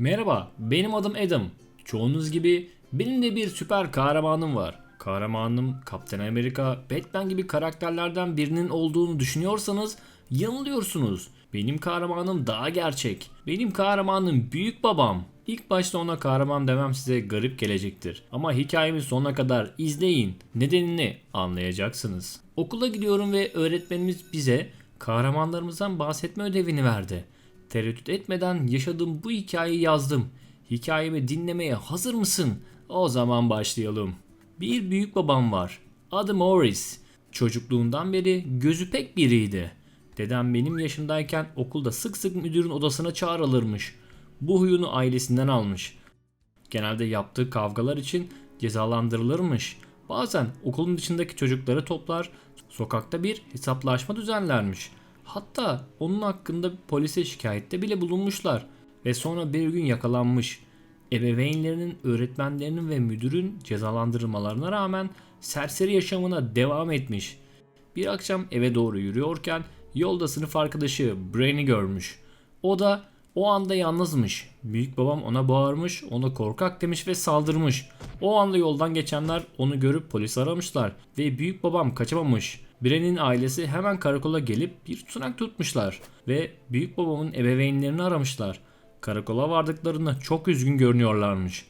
Merhaba, benim adım Adam. Çoğunuz gibi benim de bir süper kahramanım var. Kahramanım Kaptan Amerika, Batman gibi karakterlerden birinin olduğunu düşünüyorsanız yanılıyorsunuz. Benim kahramanım daha gerçek. Benim kahramanım büyük babam. İlk başta ona kahraman demem size garip gelecektir. Ama hikayemin sonuna kadar izleyin. Nedenini anlayacaksınız. Okula gidiyorum ve öğretmenimiz bize kahramanlarımızdan bahsetme ödevini verdi. Tereddüt etmeden yaşadığım bu hikayeyi yazdım. Hikayemi dinlemeye hazır mısın? O zaman başlayalım. Bir büyük babam var. Adı Morris. Çocukluğundan beri gözü pek biriydi. Dedem benim yaşımdayken okulda sık sık müdürün odasına çağrılırmış. Bu huyunu ailesinden almış. Genelde yaptığı kavgalar için cezalandırılırmış. Bazen okulun dışındaki çocukları toplar, sokakta bir hesaplaşma düzenlermiş. Hatta onun hakkında polise şikayette bile bulunmuşlar ve sonra bir gün yakalanmış. Ebeveynlerinin, öğretmenlerinin ve müdürün cezalandırılmalarına rağmen serseri yaşamına devam etmiş. Bir akşam eve doğru yürüyorken yolda sınıf arkadaşı Brain'i görmüş. O da o anda yalnızmış. Büyük babam ona bağırmış, ona korkak demiş ve saldırmış. O anda yoldan geçenler onu görüp polis aramışlar ve büyük babam kaçamamış. Bren'in ailesi hemen karakola gelip bir tutanak tutmuşlar ve büyük babamın ebeveynlerini aramışlar. Karakola vardıklarında çok üzgün görünüyorlarmış.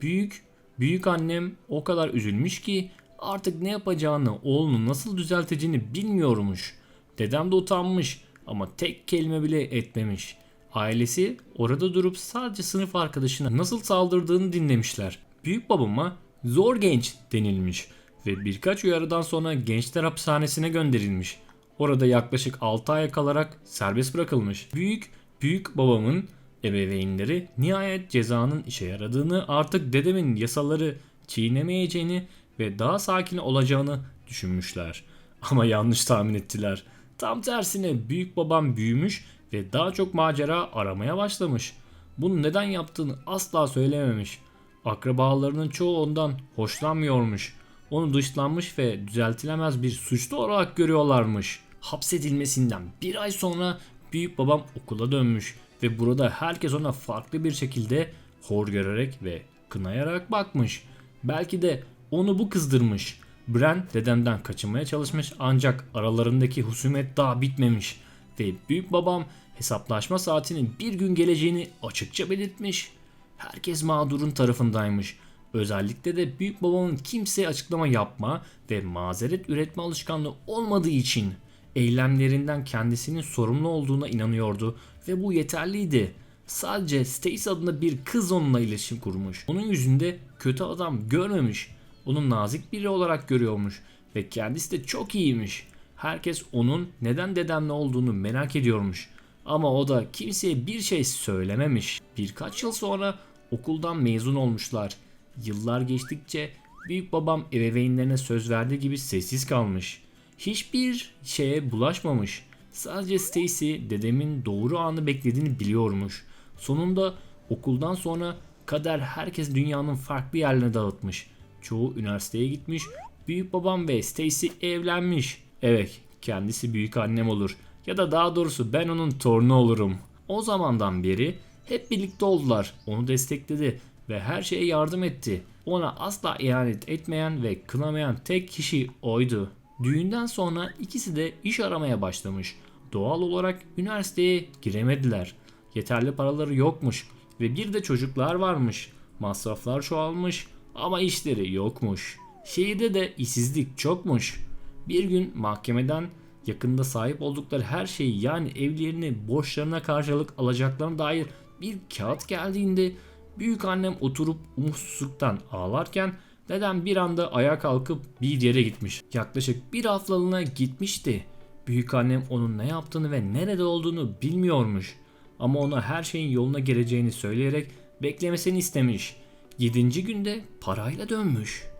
Büyük, büyük annem o kadar üzülmüş ki artık ne yapacağını, oğlunu nasıl düzelteceğini bilmiyormuş. Dedem de utanmış ama tek kelime bile etmemiş. Ailesi orada durup sadece sınıf arkadaşına nasıl saldırdığını dinlemişler. Büyük babama zor genç denilmiş ve birkaç uyarıdan sonra gençler hapishanesine gönderilmiş. Orada yaklaşık 6 ay kalarak serbest bırakılmış. Büyük büyük babamın ebeveynleri nihayet cezanın işe yaradığını artık dedemin yasaları çiğnemeyeceğini ve daha sakin olacağını düşünmüşler. Ama yanlış tahmin ettiler. Tam tersine büyük babam büyümüş ve daha çok macera aramaya başlamış. Bunu neden yaptığını asla söylememiş. Akrabalarının çoğu ondan hoşlanmıyormuş. Onu dışlanmış ve düzeltilemez bir suçlu olarak görüyorlarmış. Hapsedilmesinden bir ay sonra büyük babam okula dönmüş ve burada herkes ona farklı bir şekilde hor görerek ve kınayarak bakmış. Belki de onu bu kızdırmış. Bren dedemden kaçınmaya çalışmış ancak aralarındaki husumet daha bitmemiş ve büyük babam hesaplaşma saatinin bir gün geleceğini açıkça belirtmiş. Herkes mağdurun tarafındaymış. Özellikle de büyük babamın kimseye açıklama yapma ve mazeret üretme alışkanlığı olmadığı için eylemlerinden kendisinin sorumlu olduğuna inanıyordu ve bu yeterliydi. Sadece Stacy adında bir kız onunla iletişim kurmuş. Onun yüzünde kötü adam görmemiş. Onu nazik biri olarak görüyormuş ve kendisi de çok iyiymiş. Herkes onun neden dedemle olduğunu merak ediyormuş. Ama o da kimseye bir şey söylememiş. Birkaç yıl sonra okuldan mezun olmuşlar. Yıllar geçtikçe büyük babam ebeveynlerine söz verdiği gibi sessiz kalmış. Hiçbir şeye bulaşmamış. Sadece Stacy dedemin doğru anı beklediğini biliyormuş. Sonunda okuldan sonra kader herkes dünyanın farklı yerlerine dağıtmış. Çoğu üniversiteye gitmiş. Büyük babam ve Stacy evlenmiş. Evet, kendisi büyük annem olur. Ya da daha doğrusu ben onun torunu olurum. O zamandan beri hep birlikte oldular. Onu destekledi ve her şeye yardım etti. Ona asla ihanet etmeyen ve kınamayan tek kişi oydu. Düğünden sonra ikisi de iş aramaya başlamış. Doğal olarak üniversiteye giremediler. Yeterli paraları yokmuş ve bir de çocuklar varmış. Masraflar çoğalmış ama işleri yokmuş. Şehirde de işsizlik çokmuş. Bir gün mahkemeden yakında sahip oldukları her şeyi yani evlerini borçlarına karşılık alacaklarına dair bir kağıt geldiğinde büyük annem oturup umutsuzluktan ağlarken dedem bir anda ayağa kalkıp bir yere gitmiş. Yaklaşık bir haftalığına gitmişti. Büyük annem onun ne yaptığını ve nerede olduğunu bilmiyormuş. Ama ona her şeyin yoluna geleceğini söyleyerek beklemesini istemiş. 7. günde parayla dönmüş.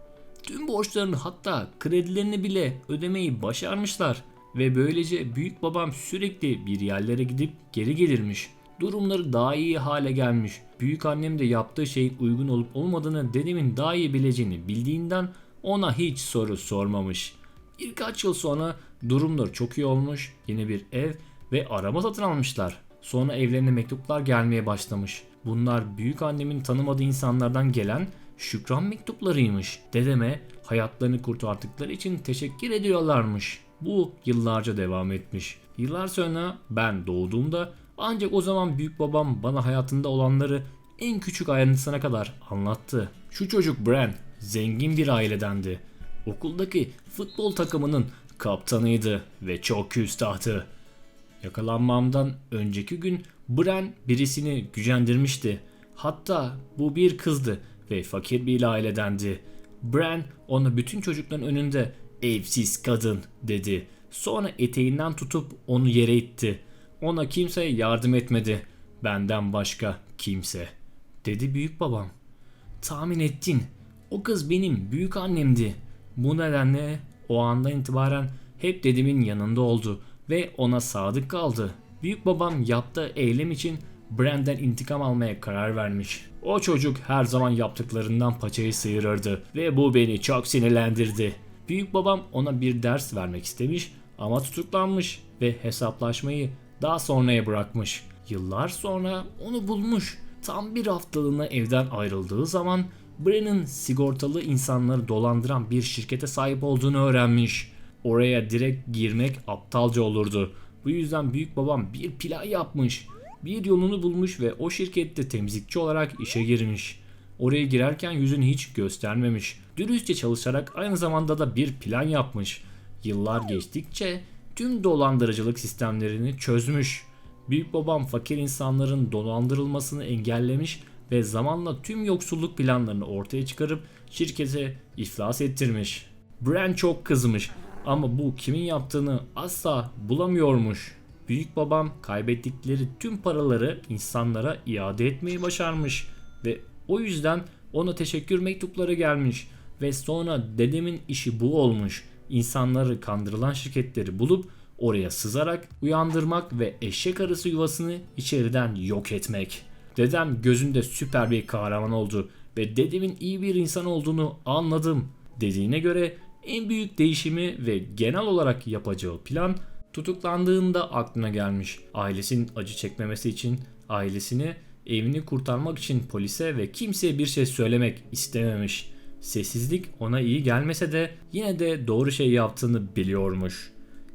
Tüm borçlarını hatta kredilerini bile ödemeyi başarmışlar ve böylece büyük babam sürekli bir yerlere gidip geri gelirmiş. Durumları daha iyi hale gelmiş. Büyük annem de yaptığı şeyin uygun olup olmadığını dedemin daha iyi bileceğini bildiğinden ona hiç soru sormamış. Birkaç yıl sonra durumları çok iyi olmuş. Yeni bir ev ve araba satın almışlar. Sonra evlerine mektuplar gelmeye başlamış. Bunlar büyük annemin tanımadığı insanlardan gelen şükran mektuplarıymış. Dedeme hayatlarını kurtardıkları için teşekkür ediyorlarmış. Bu yıllarca devam etmiş. Yıllar sonra ben doğduğumda ancak o zaman büyük babam bana hayatında olanları en küçük ayrıntısına kadar anlattı. Şu çocuk Bran zengin bir ailedendi. Okuldaki futbol takımının kaptanıydı ve çok küstahtı. Yakalanmamdan önceki gün Bran birisini gücendirmişti. Hatta bu bir kızdı ve fakir bir ailedendi. Bran ona bütün çocukların önünde evsiz kadın dedi. Sonra eteğinden tutup onu yere itti. Ona kimse yardım etmedi. Benden başka kimse. Dedi büyük babam. Tahmin ettin. O kız benim büyük annemdi. Bu nedenle o andan itibaren hep dedemin yanında oldu ve ona sadık kaldı. Büyük babam yaptığı eylem için Brand'den intikam almaya karar vermiş. O çocuk her zaman yaptıklarından paçayı sıyırırdı ve bu beni çok sinirlendirdi. Büyük babam ona bir ders vermek istemiş ama tutuklanmış ve hesaplaşmayı daha sonraya bırakmış. Yıllar sonra onu bulmuş. Tam bir haftalığına evden ayrıldığı zaman Brenn'in sigortalı insanları dolandıran bir şirkete sahip olduğunu öğrenmiş. Oraya direkt girmek aptalca olurdu. Bu yüzden büyük babam bir plan yapmış. Bir yolunu bulmuş ve o şirkette temizlikçi olarak işe girmiş. Oraya girerken yüzünü hiç göstermemiş. Dürüstçe çalışarak aynı zamanda da bir plan yapmış. Yıllar geçtikçe tüm dolandırıcılık sistemlerini çözmüş. Büyük babam fakir insanların dolandırılmasını engellemiş ve zamanla tüm yoksulluk planlarını ortaya çıkarıp şirkete iflas ettirmiş. Bran çok kızmış ama bu kimin yaptığını asla bulamıyormuş. Büyük babam kaybettikleri tüm paraları insanlara iade etmeyi başarmış ve o yüzden ona teşekkür mektupları gelmiş ve sonra dedemin işi bu olmuş. İnsanları kandırılan şirketleri bulup oraya sızarak uyandırmak ve eşek arısı yuvasını içeriden yok etmek. Dedem gözünde süper bir kahraman oldu ve dedemin iyi bir insan olduğunu anladım dediğine göre en büyük değişimi ve genel olarak yapacağı plan tutuklandığında aklına gelmiş. Ailesinin acı çekmemesi için ailesini evini kurtarmak için polise ve kimseye bir şey söylemek istememiş. Sessizlik ona iyi gelmese de yine de doğru şey yaptığını biliyormuş.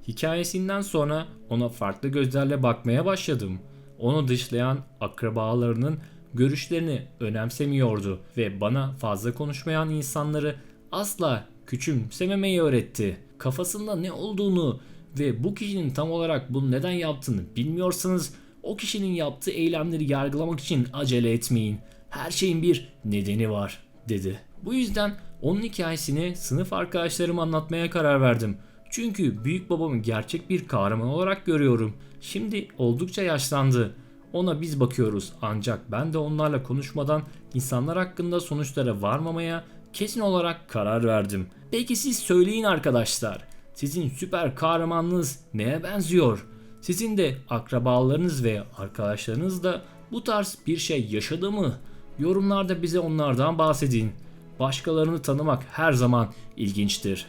Hikayesinden sonra ona farklı gözlerle bakmaya başladım. Onu dışlayan akrabalarının görüşlerini önemsemiyordu ve bana fazla konuşmayan insanları asla küçümsememeyi öğretti. Kafasında ne olduğunu ve bu kişinin tam olarak bunu neden yaptığını bilmiyorsanız o kişinin yaptığı eylemleri yargılamak için acele etmeyin. Her şeyin bir nedeni var dedi. Bu yüzden onun hikayesini sınıf arkadaşlarıma anlatmaya karar verdim. Çünkü büyük babamı gerçek bir kahraman olarak görüyorum. Şimdi oldukça yaşlandı. Ona biz bakıyoruz ancak ben de onlarla konuşmadan insanlar hakkında sonuçlara varmamaya kesin olarak karar verdim. Peki siz söyleyin arkadaşlar. Sizin süper kahramanınız neye benziyor? Sizin de akrabalarınız ve arkadaşlarınız da bu tarz bir şey yaşadı mı? Yorumlarda bize onlardan bahsedin. Başkalarını tanımak her zaman ilginçtir.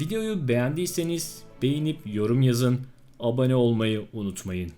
Videoyu beğendiyseniz beğenip yorum yazın. Abone olmayı unutmayın.